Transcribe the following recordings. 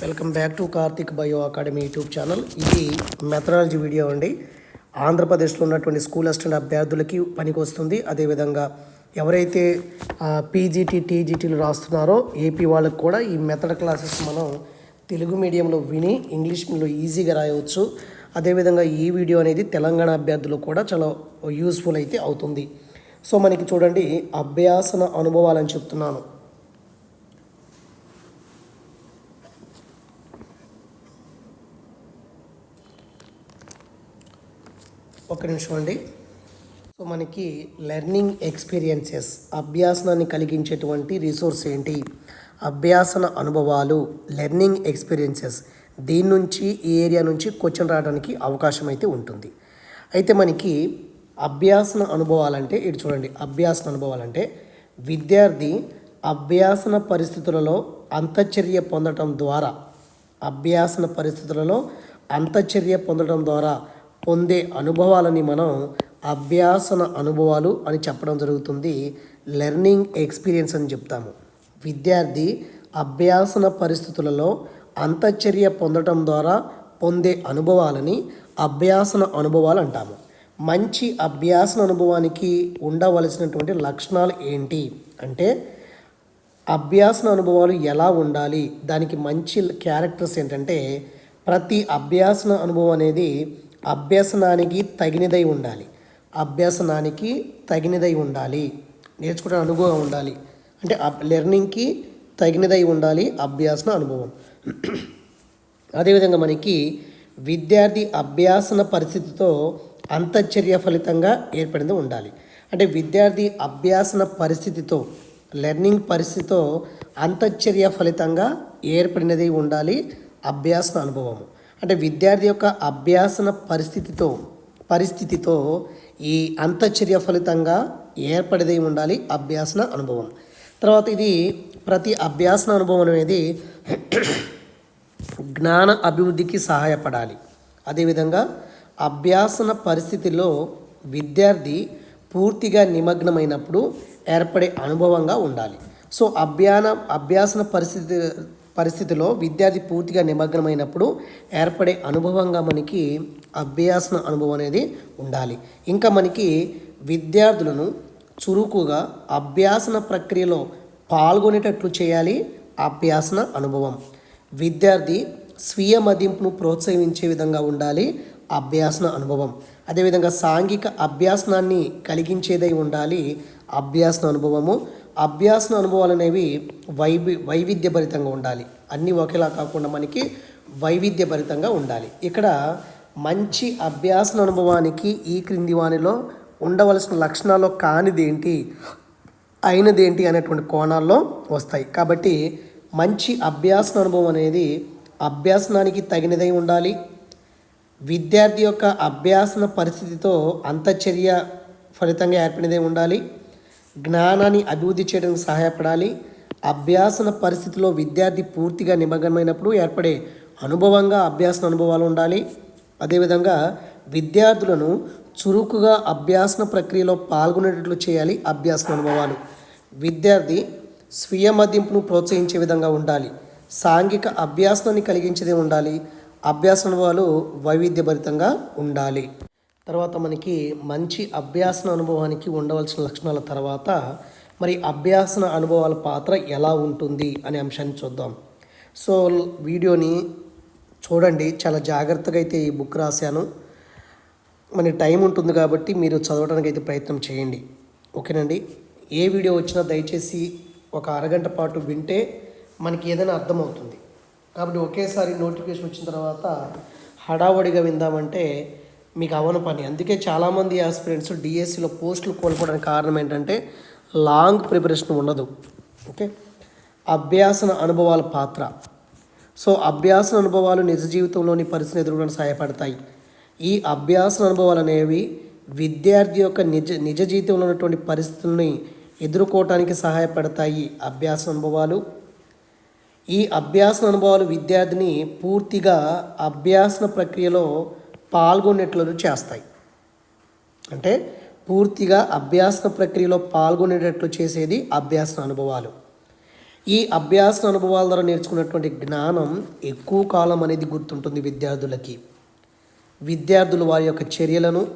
Welcome back to Karthik bio academy YouTube channel. ఇది methodology video అండి. ఆంధ్రప్రదేశ్లో ఉన్నటువంటి స్కూల్ అసిస్టెంట్ అభ్యర్థులకి పనికి వస్తుంది అదేవిధంగా ఎవరైతే పీజీటీ టీజీటీలు రాస్తున్నారో ఏపీ వాళ్ళకి కూడా ఈ మెథడ్ క్లాసెస్ మనం తెలుగు మీడియంలో విని ఇంగ్లీష్ మీడియంలో ఈజీగా రాయవచ్చు. అదేవిధంగా ఈ వీడియో అనేది తెలంగాణ అభ్యర్థులకు కూడా చాలా యూస్ఫుల్ అయితే అవుతుంది. సో మనకి చూడండి అభ్యాసన అనుభవాలని చెప్తున్నాను. ఒక నిమిషం అండి. సో మనకి లెర్నింగ్ ఎక్స్పీరియన్సెస్ అభ్యాసనాన్ని కలిగించేటువంటి రిసోర్స్ ఏంటి? అభ్యాసన అనుభవాలు లెర్నింగ్ ఎక్స్పీరియన్సెస్ దీని నుంచి ఈ ఏరియా నుంచి క్వశ్చన్ రావడానికి అవకాశం అయితే ఉంటుంది. అయితే మనకి అభ్యాసన అనుభవాలంటే ఇటు చూడండి అభ్యాసన అనుభవాలంటే విద్యార్థి అభ్యాసన పరిస్థితులలో అంతచర్య పొందటం ద్వారా అభ్యాసన పరిస్థితులలో అంతచర్య పొందడం ద్వారా పొందే అనుభవాలని మనం అభ్యాసన అనుభవాలు అని చెప్పడం జరుగుతుంది. లెర్నింగ్ ఎక్స్పీరియన్స్ అని చెప్తాము. విద్యార్థి అభ్యాసన పరిస్థితులలో అంతచర్య పొందడం ద్వారా పొందే అనుభవాలని అభ్యాసన అనుభవాలు అంటాము. మంచి అభ్యాసన అనుభవానికి ఉండవలసినటువంటి లక్షణాలు ఏంటి? అంటే అభ్యాసన అనుభవాలు ఎలా ఉండాలి? దానికి మంచి క్యారెక్టర్స్ ఏంటంటే ప్రతి అభ్యాసన అనుభవం అనేది అభ్యసనానికి తగినదై ఉండాలి. అభ్యసనానికి తగినదై ఉండాలి. నేర్చుకునే అనుభవం ఉండాలి. అంటే లెర్నింగ్కి తగినదై ఉండాలి అభ్యాసన అనుభవం. అదేవిధంగా మనకి విద్యార్థి అభ్యాసన పరిస్థితితో అంతర్చర్య ఫలితంగా ఏర్పడింది ఉండాలి. అంటే విద్యార్థి అభ్యాసన పరిస్థితితో లెర్నింగ్ పరిస్థితితో అంతర్చర్య ఫలితంగా ఏర్పడినది ఉండాలి అభ్యాసన అనుభవము. అంటే విద్యార్థి యొక్క అభ్యాసన పరిస్థితితో పరిస్థితితో ఈ అంతచర్య ఫలితంగా ఏర్పడిదై ఉండాలి అభ్యాసన అనుభవం. తర్వాత ఇది ప్రతి అభ్యాసన అనుభవం అనేది జ్ఞాన అభివృద్ధికి సహాయపడాలి. అదేవిధంగా అభ్యాసన పరిస్థితిలో విద్యార్థి పూర్తిగా నిమగ్నమైనప్పుడు ఏర్పడే అనుభవంగా ఉండాలి. సో అభ్యాన అభ్యాసన పరిస్థితి పరిస్థితిలో విద్యార్థి పూర్తిగా నిమగ్నమైనప్పుడు ఏర్పడే అనుభవంగా మనకి అభ్యాసన అనుభవం అనేది ఉండాలి. ఇంకా మనకి విద్యార్థులను చురుకుగా అభ్యాసన ప్రక్రియలో పాల్గొనేటట్లు చేయాలి అభ్యాసన అనుభవం. విద్యార్థి స్వీయ మదింపును ప్రోత్సహించే విధంగా ఉండాలి అభ్యాసన అనుభవం. అదేవిధంగా సాంఘిక అభ్యాసనాన్ని కలిగించేదై ఉండాలి అభ్యాసన అనుభవము. అభ్యాసన అనుభవాలు అనేవి వైవి వైవిధ్యభరితంగా ఉండాలి. అన్నీ ఒకేలా కాకుండా మనకి వైవిధ్యభరితంగా ఉండాలి. ఇక్కడ మంచి అభ్యాసన అనుభవానికి ఈ క్రింది వానిలో ఉండవలసిన లక్షణాలు కానిదేంటి అయినదేంటి అనేటువంటి కోణాల్లో వస్తాయి. కాబట్టి మంచి అభ్యాసన అనుభవం అనేది అభ్యాసనానికి తగినదై ఉండాలి. విద్యార్థి యొక్క అభ్యాసన పరిస్థితితో అంతచర్య ఫలితంగా ఏర్పడినదే ఉండాలి. జ్ఞానాన్ని అభివృద్ధి చేయడానికి సహాయపడాలి. అభ్యాసన పరిస్థితిలో విద్యార్థి పూర్తిగా నిమగ్నమైనప్పుడు ఏర్పడే అనుభవంగా అభ్యాసన అనుభవాలు ఉండాలి. అదేవిధంగా విద్యార్థులను చురుకుగా అభ్యాసన ప్రక్రియలో పాల్గొనేటట్లు చేయాలి అభ్యాసన అనుభవాలు. విద్యార్థి స్వీయ మదింపును ప్రోత్సహించే విధంగా ఉండాలి. సాంఘిక అభ్యాసనాన్ని కలిగించేదే ఉండాలి. అభ్యాస అనుభవాలు వైవిధ్యభరితంగా ఉండాలి. తర్వాత మనకి మంచి అభ్యాసన అనుభవానికి ఉండవలసిన లక్షణాల తర్వాత మరి అభ్యాసన అనుభవాల పాత్ర ఎలా ఉంటుంది అనే అంశాన్ని చూద్దాం. సో వీడియోని చూడండి. చాలా జాగ్రత్తగా అయితే ఈ బుక్ రాశాను. మన టైం ఉంటుంది కాబట్టి మీరు చదవడానికి అయితే ప్రయత్నం చేయండి. ఓకేనండి? ఏ వీడియో వచ్చినా దయచేసి ఒక అరగంట పాటు వింటే మనకి ఏదైనా అర్థమవుతుంది. కాబట్టి ఒకేసారి నోటిఫికేషన్ వచ్చిన తర్వాత హడావడిగా విందామంటే మీకు అవన పని. అందుకే చాలామంది ఆస్పిరెంట్స్ డిఎస్సిలో పోస్టులు కోల్పోవడానికి కారణం ఏంటంటే లాంగ్ ప్రిపరేషన్ ఉండదు. ఓకే? అభ్యాసన అనుభవాల పాత్ర. సో అభ్యాసన అనుభవాలు నిజ జీవితంలోని పరిస్థితిని ఎదుర్కొనడానికి సహాయపడతాయి. ఈ అభ్యాసన అనుభవాలు అనేవి విద్యార్థి యొక్క నిజ నిజ జీవితంలో ఉన్నటువంటి పరిస్థితుల్ని ఎదుర్కోవటానికి సహాయపడతాయి అభ్యాస అనుభవాలు. ఈ అభ్యాస అనుభవాలు విద్యార్థిని పూర్తిగా అభ్యాసన ప్రక్రియలో పాల్గొనేట్లు చేస్తాయి. అంటే పూర్తిగా అభ్యాసన ప్రక్రియలో పాల్గొనేటట్లు చేసేది అభ్యాసన అనుభవాలు. ఈ అభ్యాస అనుభవాల ద్వారా నేర్చుకున్నటువంటి జ్ఞానం ఎక్కువ కాలం అనేది గుర్తుంటుంది విద్యార్థులకి. విద్యార్థులు వారి యొక్క చర్యలను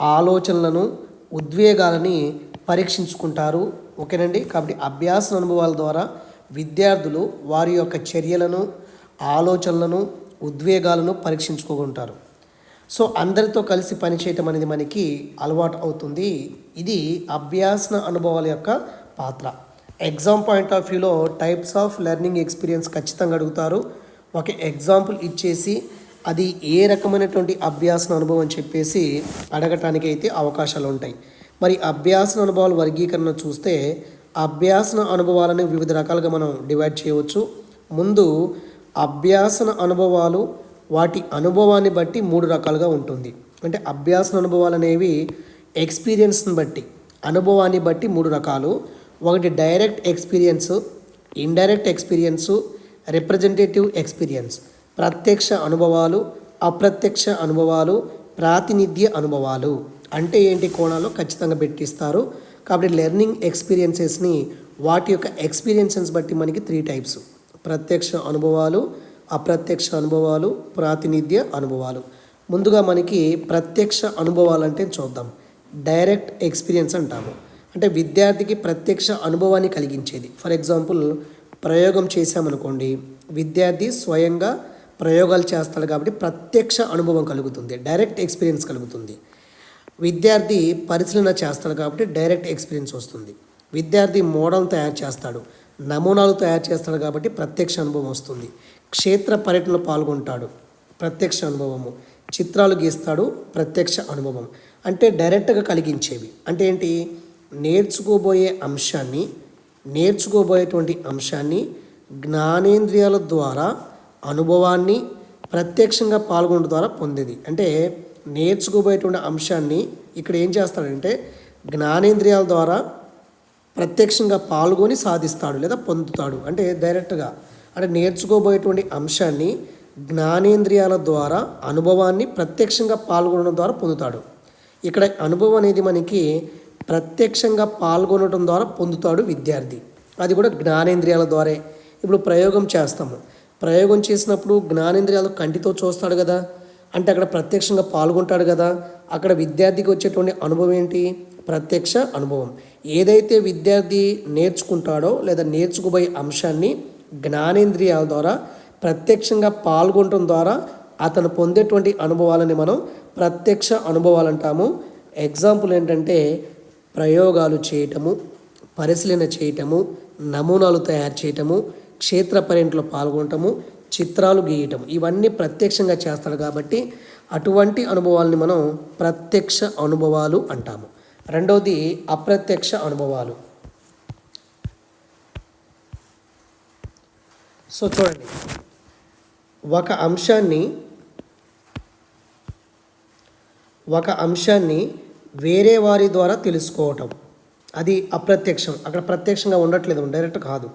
ఆలోచనలను ఉద్వేగాలని పరీక్షించుకుంటారు. ఓకేనండి? కాబట్టి అభ్యాస అనుభవాల ద్వారా విద్యార్థులు వారి యొక్క చర్యలను ఆలోచనలను ఉద్వేగాలను పరీక్షించుకుంటారు. సో అందరితో కలిసి పనిచేయటం అనేది మనకి అలవాటు అవుతుంది. ఇది అభ్యాసన అనుభవాల యొక్క పాత్ర. ఎగ్జామ్ పాయింట్ ఆఫ్ వ్యూలో టైప్స్ ఆఫ్ లెర్నింగ్ ఎక్స్పీరియన్స్ ఖచ్చితంగా అడుగుతారు. ఒక ఎగ్జాంపుల్ ఇచ్చేసి అది ఏ రకమైనటువంటి అభ్యాసన అనుభవం అని చెప్పేసి అడగటానికి అయితే అవకాశాలు ఉంటాయి. మరి అభ్యాసన అనుభవాల వర్గీకరణ చూస్తే అభ్యాసన అనుభవాలను వివిధ రకాలుగా మనం డివైడ్ చేయవచ్చు. ముందు అభ్యాసన అనుభవాలు వాటి అనుభవాన్ని బట్టి మూడు రకాలుగా ఉంటుంది. అంటే అభ్యాస అనుభవాలు అనేవి ఎక్స్పీరియన్స్ని బట్టి అనుభవాన్ని బట్టి మూడు రకాలు. ఒకటి direct experience indirect experience representative experience. ప్రత్యక్ష అనుభవాలు అప్రత్యక్ష అనుభవాలు ప్రాతినిధ్య అనుభవాలు అంటే ఏంటి కోణాలు ఖచ్చితంగా పెట్టిస్తారు. కాబట్టి లెర్నింగ్ ఎక్స్పీరియన్సెస్ని వాటి యొక్క ఎక్స్పీరియన్సెస్ బట్టి మనకి త్రీ టైప్స్. ప్రత్యక్ష అనుభవాలు అప్రత్యక్ష అనుభవాలు ప్రాతినిధ్య అనుభవాలు. ముందుగా మనకి ప్రత్యక్ష అనుభవాలు అంటే చూద్దాం. డైరెక్ట్ ఎక్స్పీరియన్స్ అంటాము. అంటే విద్యార్థికి ప్రత్యక్ష అనుభవాన్ని కలిగించేది. ఫర్ ఎగ్జాంపుల్ ప్రయోగం చేశామనుకోండి విద్యార్థి స్వయంగా ప్రయోగాలు చేస్తాడు కాబట్టి ప్రత్యక్ష అనుభవం కలుగుతుంది డైరెక్ట్ ఎక్స్పీరియన్స్ కలుగుతుంది. విద్యార్థి పరిశీలన చేస్తాడు కాబట్టి డైరెక్ట్ ఎక్స్పీరియన్స్ వస్తుంది. విద్యార్థి మోడల్ తయారు చేస్తాడు నమూనాలు తయారు చేస్తాడు కాబట్టి ప్రత్యక్ష అనుభవం వస్తుంది. క్షేత్ర పర్యటనలో పాల్గొంటాడు. ప్రత్యక్ష అనుభవము. చిత్రాలు గీస్తాడు ప్రత్యక్ష అనుభవం. అంటే డైరెక్ట్గా కలిగించేవి. అంటే ఏంటి? నేర్చుకోబోయే అంశాన్ని నేర్చుకోబోయేటువంటి అంశాన్ని జ్ఞానేంద్రియాల ద్వారా అనుభవాన్ని ప్రత్యక్షంగా పాల్గొనడం ద్వారా పొందేది. అంటే నేర్చుకోబోయేటువంటి అంశాన్ని ఇక్కడ ఏం చేస్తాడంటే జ్ఞానేంద్రియాల ద్వారా ప్రత్యక్షంగా పాల్గొని సాధిస్తాడు లేదా పొందుతాడు. అంటే డైరెక్ట్గా అంటే నేర్చుకోబోయేటువంటి అంశాన్ని జ్ఞానేంద్రియాల ద్వారా అనుభవాన్ని ప్రత్యక్షంగా పాల్గొనడం ద్వారా పొందుతాడు. ఇక్కడ అనుభవం అనేది మనకి ప్రత్యక్షంగా పాల్గొనడం ద్వారా పొందుతాడు విద్యార్థి. అది కూడా జ్ఞానేంద్రియాల ద్వారే. ఇప్పుడు ప్రయోగం చేస్తాము. ప్రయోగం చేసినప్పుడు జ్ఞానేంద్రియాలు కంటితో చూస్తాడు కదా. అంటే అక్కడ ప్రత్యక్షంగా పాల్గొంటాడు కదా. అక్కడ విద్యార్థికి వచ్చేటువంటి అనుభవం ఏంటి? ప్రత్యక్ష అనుభవం. ఏదైతే విద్యార్థి నేర్చుకుంటాడో లేదా నేర్చుకోబోయే అంశాన్ని జ్ఞానేంద్రియాల ద్వారా ప్రత్యక్షంగా పాల్గొనడం ద్వారా అతను పొందేటువంటి అనుభవాలని మనం ప్రత్యక్ష అనుభవాలు అంటాము ఎగ్జాంపుల్ ఏంటంటే ప్రయోగాలు చేయటము పరిశీలన చేయటము నమూనాలు తయారు చేయటము క్షేత్ర పర్యటనలో పాల్గొనటము చిత్రాలు గీయటం ఇవన్నీ ప్రత్యక్షంగా చేస్తాడు కాబట్టి అటువంటి అనుభవాలని మనం ప్రత్యక్ష అనుభవాలు అంటాము. రెండవది అప్రత్యక్ష అనుభవాలు. సో చూడండి. ఒక అంశాన్ని ఒక అంశాన్ని వేరే వారి ద్వారా తెలుసుకోవటం. అది అప్రత్యక్షం. అక్కడ ప్రత్యక్షంగా ఉండట్లేదు డైరెక్ట్ కాదు.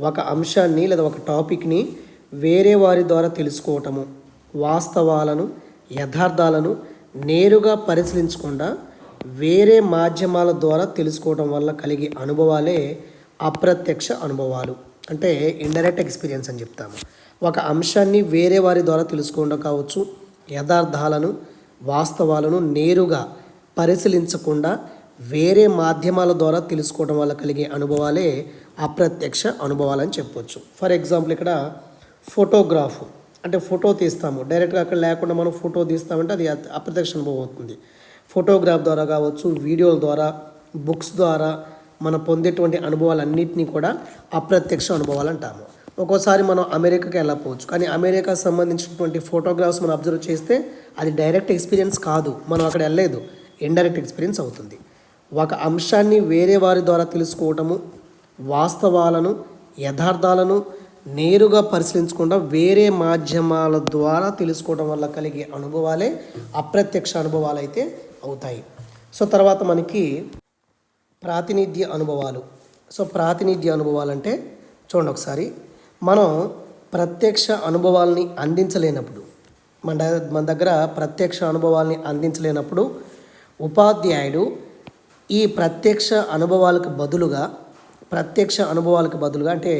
ఒక అంశాన్ని లేదా ఒక టాపిక్ని వేరే వారి ద్వారా తెలుసుకోవటము వాస్తవాలను యథార్థాలను నేరుగా పరిశీలించకుండా వేరే మాధ్యమాల ద్వారా తెలుసుకోవటం వల్ల కలిగే అనుభవాలే అప్రత్యక్ష అనుభవాలు. అంటే ఇండైరెక్ట్ ఎక్స్పీరియన్స్ అని చెప్తాము. ఒక అంశాన్ని వేరే వారి ద్వారా తెలుసుకోవడం కావచ్చు యథార్థాలను వాస్తవాలను నేరుగా పరిశీలించకుండా వేరే మాధ్యమాల ద్వారా తెలుసుకోవడం వల్ల కలిగే అనుభవాలే అప్రత్యక్ష అనుభవాలు అని చెప్పొచ్చు. ఫర్ ఎగ్జాంపుల్ ఇక్కడ ఫోటోగ్రాఫ్ అంటే ఫోటో తీస్తాము. డైరెక్ట్గా అక్కడ లేకుండా మనం ఫోటో తీస్తామంటే అది అప్రత్యక్ష అనుభవం అవుతుంది. ఫోటోగ్రాఫ్ ద్వారా కావచ్చు వీడియోల ద్వారా బుక్స్ ద్వారా మనం పొందేటువంటి అనుభవాలన్నింటినీ కూడా అప్రత్యక్ష అనుభవాలు అంటాము ఒక్కోసారి మనం అమెరికాకి వెళ్ళకపోవచ్చు. కానీ అమెరికా సంబంధించినటువంటి ఫోటోగ్రాఫ్స్ మనం అబ్జర్వ్ చేస్తే అది డైరెక్ట్ ఎక్స్పీరియన్స్ కాదు. మనం అక్కడ వెళ్ళలేదు. ఇండైరెక్ట్ ఎక్స్పీరియన్స్ అవుతుంది. ఒక అంశాన్ని వేరే వారి ద్వారా తెలుసుకోవటము వాస్తవాలను యథార్థాలను నేరుగా పరిశీలించకుండా వేరే మాధ్యమాల ద్వారా తెలుసుకోవడం వల్ల కలిగే అనుభవాలే అప్రత్యక్ష అనుభవాలు అయితే అవుతాయి. సో తర్వాత మనకి ప్రాతినిధ్య అనుభవాలు. సో ప్రాతినిధ్య అనుభవాలు అంటే చూడండి ఒకసారి. మనం ప్రత్యక్ష అనుభవాల్ని అందించలేనప్పుడు మన మన దగ్గర ప్రత్యక్ష అనుభవాల్ని అందించలేనప్పుడు ఉపాధ్యాయుడు ఈ ప్రత్యక్ష అనుభవాలకు బదులుగా ప్రత్యక్ష అనుభవాలకు బదులుగా అంటే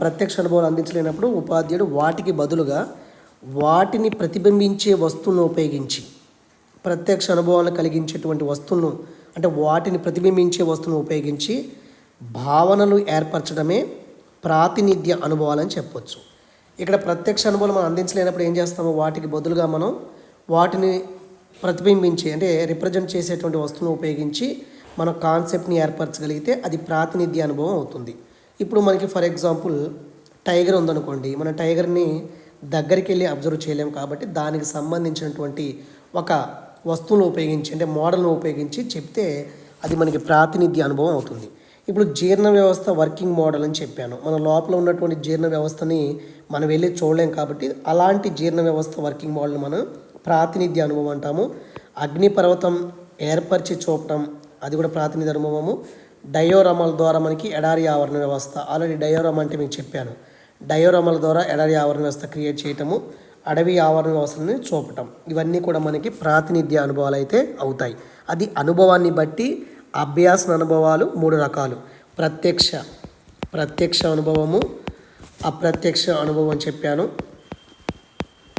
ప్రత్యక్ష అనుభవాలు అందించలేనప్పుడు ఉపాధ్యాయుడు వాటికి బదులుగా వాటిని ప్రతిబింబించే వస్తువులను ఉపయోగించి ప్రత్యక్ష అనుభవాలను కలిగించేటువంటి వస్తువులను అంటే వాటిని ప్రతిబింబించే వస్తువును ఉపయోగించి భావనలు ఏర్పరచడమే ప్రాతినిధ్య అనుభవాలని చెప్పొచ్చు. ఇక్కడ ప్రత్యక్ష అనుభవాలు మనం అందించలేనప్పుడు ఏం చేస్తామో? వాటికి బదులుగా మనం వాటిని ప్రతిబింబించి అంటే రిప్రజెంట్ చేసేటువంటి వస్తువును ఉపయోగించి మన కాన్సెప్ట్ని ఏర్పరచగలిగితే అది ప్రాతినిధ్య అనుభవం అవుతుంది. ఇప్పుడు మనకి ఫర్ ఎగ్జాంపుల్ టైగర్ ఉందనుకోండి. మన టైగర్ని దగ్గరికి వెళ్ళి అబ్జర్వ్ చేయలేము కాబట్టి దానికి సంబంధించినటువంటి ఒక వస్తువును ఉపయోగించి అంటే మోడల్ను ఉపయోగించి చెప్తే అది మనకి ప్రాతినిధ్య అనుభవం అవుతుంది. ఇప్పుడు జీర్ణ వ్యవస్థ వర్కింగ్ మోడల్ అని చెప్పాను. మన లోపల ఉన్నటువంటి జీర్ణ వ్యవస్థని మనం వెళ్ళి చూడలేం కాబట్టి అలాంటి జీర్ణ వ్యవస్థ వర్కింగ్ మోడల్ మనం ప్రాతినిధ్య అనుభవం అంటాము. అగ్నిపర్వతం ఏర్పరిచి చూపటం అది కూడా ప్రాతినిధ్య అనుభవము. డయోరమల ద్వారా మనకి ఎడారి ఆవరణ వ్యవస్థ ఆల్రెడీ డయోరమ అంటే మీకు చెప్పాను. డయోరమల ద్వారా ఎడారి ఆవరణ వ్యవస్థ క్రియేట్ చేయటము. అడవి ఆవరణ వ్యవస్థని చూపటం. ఇవన్నీ కూడా మనకి ప్రాతినిధ్య అనుభవాలు అయితే అవుతాయి. అది అనుభవాన్ని బట్టి అభ్యాసన అనుభవాలు మూడు రకాలు. ప్రత్యక్ష ప్రత్యక్ష అనుభవము అప్రత్యక్ష అనుభవం చెప్పాను.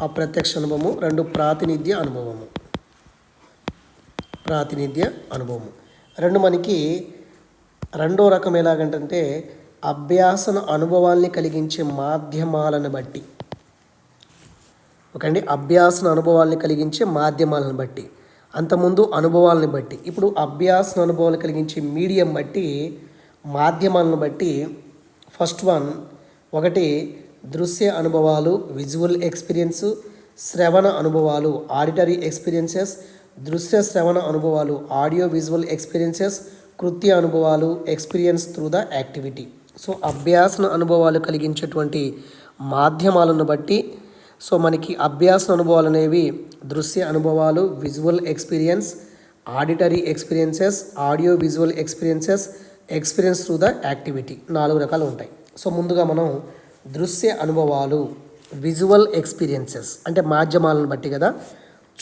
అప్రత్యక్ష అనుభవము రెండు ప్రాతినిధ్య అనుభవము. ప్రాతినిధ్య అనుభవము. రెండు మనకి రెండో రకం ఎలాగంటే అభ్యాసన అనుభవాల్ని కలిగించే మాధ్యమాలను బట్టి. ఓకే అండి అభ్యాసన అనుభవాల్ని కలిగించే మాధ్యమాలను బట్టి అంతకుముందు అనుభవాలను బట్టి ఇప్పుడు అభ్యాసన అనుభవాలు కలిగించే మీడియం బట్టి మాధ్యమాలను బట్టి ఫస్ట్ వన్ ఒకటి దృశ్య అనుభవాలు విజువల్ ఎక్స్పీరియన్స్ శ్రవణ అనుభవాలు ఆడిటరీ ఎక్స్పీరియన్సెస్ దృశ్య శ్రవణ అనుభవాలు ఆడియో విజువల్ ఎక్స్పీరియన్సెస్ కృత్య అనుభవాలు experience through the activity. So అభ్యాసన అనుభవాలు కలిగించేటువంటి మాధ్యమాలను బట్టి సో మనకి అభ్యాస అనుభవాలు అనేవి దృశ్య అనుభవాలు visual experience auditory experiences audio visual experiences experience through the activity నాలుగు రకాలు ఉంటాయి. సో ముందుగా మనం దృశ్య అనుభవాలు విజువల్ ఎక్స్పీరియన్సెస్ అంటే మాధ్యమాలను బట్టి కదా.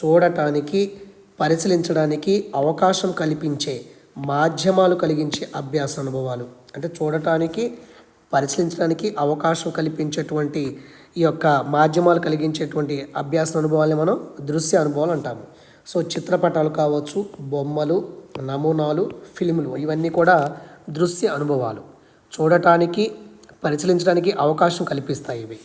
చూడటానికి పరిశీలించడానికి అవకాశం కల్పించే మాధ్యమాలు కలిగించే అభ్యాస అనుభవాలు. అంటే చూడటానికి పరిశీలించడానికి అవకాశం కల్పించేటువంటి ఈ యొక్క మాధ్యమాలు కలిగించేటువంటి అభ్యాస అనుభవాల్ని మనం దృశ్య అనుభవాలు అంటాము. సో చిత్రపటాలు కావచ్చు బొమ్మలు నమూనాలు ఫిల్ములు ఇవన్నీ కూడా దృశ్య అనుభవాలు. చూడటానికి పరిశీలించడానికి అవకాశం కల్పిస్తాయి ఇవి.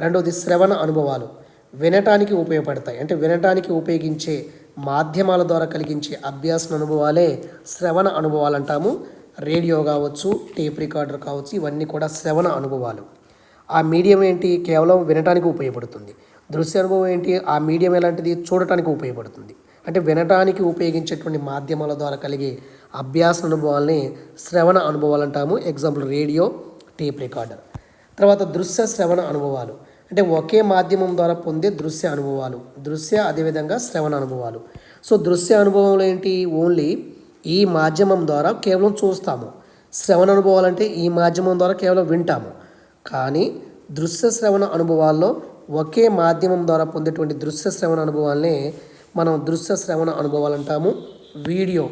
రెండవది శ్రవణ అనుభవాలు. వినటానికి ఉపయోగపడతాయి. అంటే వినటానికి ఉపయోగించే మాధ్యమాల ద్వారా కలిగించే అభ్యాసన అనుభవాలే శ్రవణ అనుభవాలు అంటాము. రేడియో కావచ్చు టేప్ రికార్డర్ కావచ్చు ఇవన్నీ కూడా శ్రవణ అనుభవాలు. ఆ మీడియం ఏంటి? కేవలం వినటానికి ఉపయోగపడుతుంది. దృశ్య అనుభవం ఏంటి? ఆ మీడియం ఎలాంటిది? చూడటానికి ఉపయోగపడుతుంది. అంటే వినటానికి ఉపయోగించేటువంటి మాధ్యమాల ద్వారా కలిగే అభ్యాస అనుభవాల్ని శ్రవణ అనుభవాలు అంటాము. Example radio tape recorder. తర్వాత దృశ్య శ్రవణ అనుభవాలు. అంటే ఒకే మాధ్యమం ద్వారా పొందే దృశ్య అనుభవాలు. దృశ్య అదేవిధంగా శ్రవణ అనుభవాలు. సో దృశ్య అనుభవంలో ఏంటి? ఓన్లీ ఈ మాధ్యమం ద్వారా కేవలం చూస్తాము. శ్రవణ అనుభవాలు అంటే ఈ మాధ్యమం ద్వారా కేవలం వింటాము. కానీ దృశ్య శ్రవణ అనుభవాల్లో ఒకే మాధ్యమం ద్వారా పొందేటువంటి దృశ్య శ్రవణ అనుభవాలనే మనం దృశ్య శ్రవణ అనుభవాలు అంటాము. వీడియో.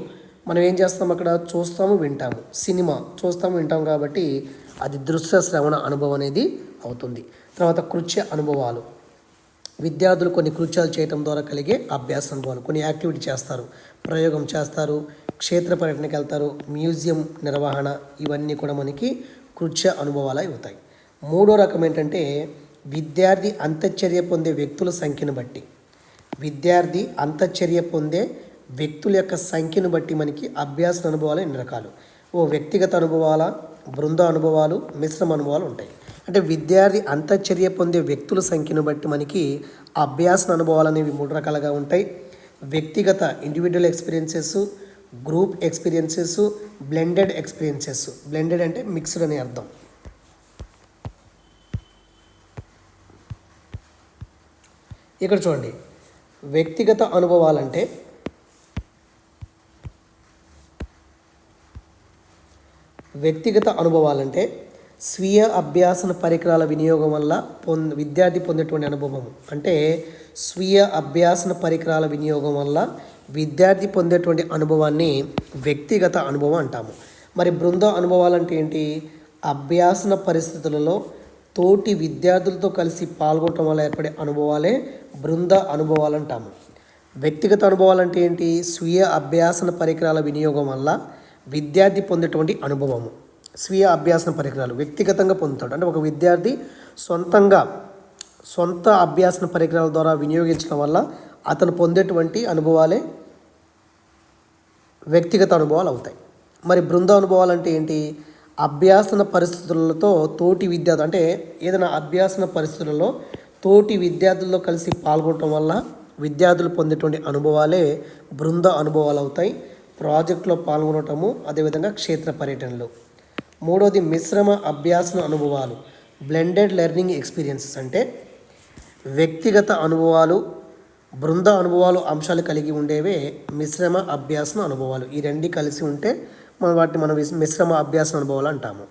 మనం ఏం చేస్తాం అక్కడ? చూస్తాము వింటాము. సినిమా. చూస్తాము వింటాము కాబట్టి అది దృశ్య శ్రవణ అనుభవం అనేది అవుతుంది. తర్వాత కృత్య అనుభవాలు. విద్యార్థులు కొన్ని కృత్యాలు చేయటం ద్వారా కలిగే అభ్యాస అనుభవాలు కొన్ని యాక్టివిటీ చేస్తారు. ప్రయోగం చేస్తారు క్షేత్ర పర్యటనకి వెళ్తారు మ్యూజియం నిర్వహణ ఇవన్నీ కూడా మనకి కృత్య అనుభవాలు అవుతాయి. మూడో రకం ఏంటంటే విద్యార్థి అంతఃచర్య పొందే వ్యక్తుల సంఖ్యను బట్టి. విద్యార్థి అంతఃచర్య పొందే వ్యక్తుల యొక్క సంఖ్యను బట్టి మనకి అభ్యాస అనుభవాలు ఎన్ని రకాలు? ఓ వ్యక్తిగత అనుభవాల బృంద అనుభవాలు మిశ్రమ అనుభవాలు ఉంటాయి. అంటే విద్యార్థి అంతఃచర్య పొందే వ్యక్తుల సంఖ్యను బట్టి మనకి అభ్యాస అనుభవాలు అనేవి మూడు రకాలుగా ఉంటాయి. వ్యక్తిగత individual experiences group experiences blended experiences blended అంటే మిక్స్డ్ అనే అర్థం. ఇక్కడ చూడండి. వ్యక్తిగత అనుభవాలంటే వ్యక్తిగత అనుభవాలంటే స్వీయ అభ్యాసన పరికరాల వినియోగం వల్ల పొంద విద్యార్థి పొందేటువంటి అనుభవం. అంటే స్వీయ అభ్యాసన పరికరాల వినియోగం వల్ల విద్యార్థి పొందేటువంటి అనుభవాన్ని వ్యక్తిగత అనుభవం అంటాము. మరి బృంద అనుభవాలు అంటే ఏంటి? అభ్యాసన పరిస్థితులలో తోటి విద్యార్థులతో కలిసి పాల్గొనడం వల్ల ఏర్పడే అనుభవాలే బృంద అనుభవాలు అంటాము. వ్యక్తిగత అనుభవాలు అంటే ఏంటి? స్వీయ అభ్యాసన పరికరాల వినియోగం వల్ల విద్యార్థి పొందేటువంటి అనుభవము. స్వీయ అభ్యాసన పరికరాలు వ్యక్తిగతంగా పొందుతాడు. అంటే ఒక విద్యార్థి సొంతంగా సొంత అభ్యాసన పరికరాల ద్వారా వినియోగించడం వల్ల అతను పొందేటువంటి అనుభవాలే వ్యక్తిగత అనుభవాలు అవుతాయి. మరి బృంద అనుభవాలు అంటే ఏంటి? అభ్యాసన పరిస్థితులతో తోటి విద్యార్థి అంటే ఏదైనా అభ్యాసన పరిస్థితులలో తోటి విద్యార్థులతో కలిసి పాల్గొనడం వల్ల విద్యార్థులు పొందేటువంటి అనుభవాలే బృంద అనుభవాలు అవుతాయి. ప్రాజెక్టులో పాల్గొనటము అదేవిధంగా క్షేత్ర పర్యటనలు. మూడోది మిశ్రమ అభ్యాసన అనుభవాలు. బ్లెండెడ్ లెర్నింగ్ ఎక్స్పీరియన్సెస్ అంటే వ్యక్తిగత అనుభవాలు బృంద అనుభవాలు అంశాలు కలిగి ఉండేవే మిశ్రమ అభ్యాసన అనుభవాలు. ఈ రెండు కలిసి ఉంటే మనం వాటిని మనం మిశ్రమ అభ్యాసన అనుభవాలు అంటాము.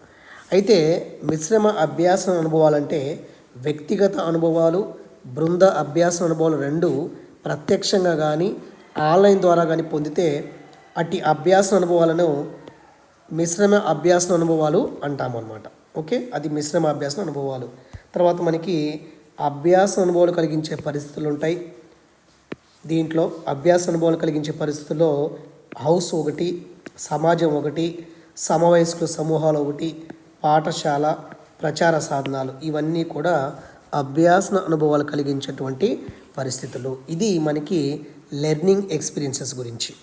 అయితే మిశ్రమ అభ్యాసన అనుభవాలు అంటే వ్యక్తిగత అనుభవాలు బృంద అభ్యాసన అనుభవాలు రెండు ప్రత్యక్షంగా కానీ ఆన్లైన్ ద్వారా కానీ పొందితే అట్టి అభ్యాస అనుభవాలను మిశ్రమ అభ్యాసన అనుభవాలు అంటాము అనమాట ఓకే? అది మిశ్రమ అభ్యాసన అనుభవాలు. తర్వాత మనకి అభ్యాస అనుభవాలు కలిగించే పరిస్థితులు ఉంటాయి. దీంట్లో అభ్యాస అనుభవాలు కలిగించే పరిస్థితుల్లో హౌస్ ఒకటి సమాజం ఒకటి సమవయస్కుల సమూహాలు ఒకటి పాఠశాల ప్రచార సాధనాలు ఇవన్నీ కూడా అభ్యాసన అనుభవాలు కలిగించేటువంటి పరిస్థితులు. ఇది మనకి లెర్నింగ్ ఎక్స్పీరియన్సెస్ గురించి.